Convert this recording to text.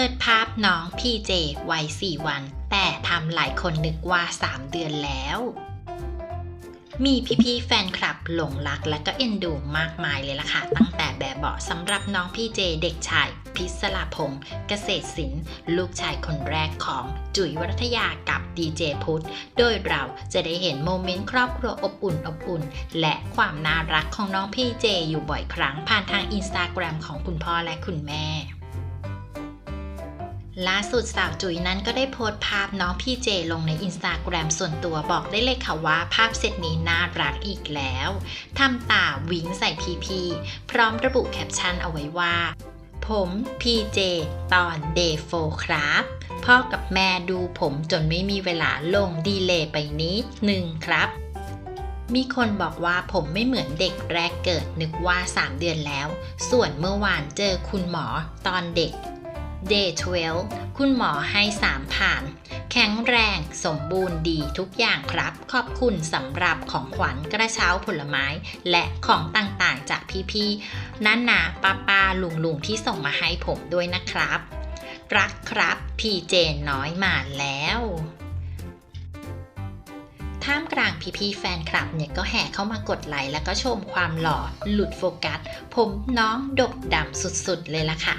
เปิดภาพน้องพีเจวัย 4 วัน แต่ทำหลายคนนึกว่า 3 เดือนแล้ว มีพี่ๆแฟนคลับหลงรักและก็เอ็นดูมากมายเลยล่ะค่ะ ตั้งแต่แบบเบาะสำหรับน้องพี่เจเด็กชาย พิศลาพงศ์เกษตรศิลป์ลูกชายคนแรกของจุ๋ยวรัตยากับดีเจพุทธ โดยเราจะได้เห็นโมเมนต์ครอบครัวอบอุ่นอบอุ่น และความน่ารักของน้องพี่เจอยู่บ่อยครั้งผ่านทางอินสตาแกรมของคุณพ่อและคุณแม่ ล่าสุดสาวจุ๋ยนั้นก็ได้โพสต์ภาพน้องพี่เจลงในอินสตาแกรมส่วนตัวบอกได้เลยค่ะว่าภาพเซตนี้น่ารักอีกแล้วทำตาวิงใส่พีพีพร้อมระบุแคปชั่นเอาไว้ว่า ผมพีเจตอนเดย์โฟครับ พ่อกับแม่ดูผมจนไม่มีเวลาลงดีเลย์ไปนิดหนึ่งครับมีคนบอกว่าผมไม่เหมือนเด็กแรกเกิดนึกว่า 3 เดือนแล้ว ส่วนเมื่อวานเจอคุณหมอตอนเด็ก Day 12 คุณหมอให้ 3 ผ่าน แข็งแรงสมบูรณ์ดีทุกอย่างครับ ขอบคุณสำหรับของขวัญกระเช้าผลไม้ และของต่างๆจากพี่ๆนั่นนาป้าป้าลุงลุงๆที่ส่งมาให้ผมด้วยนะครับ รักครับ พี่เจนน้อยมาแล้วท่ามกลางพี่ๆแฟนคลับเนี่ยก็แห่เข้ามากดไลค์แล้วก็ชมความหล่อหลุดโฟกัส ผมน้องดกดำสุดๆเลยล่ะค่ะ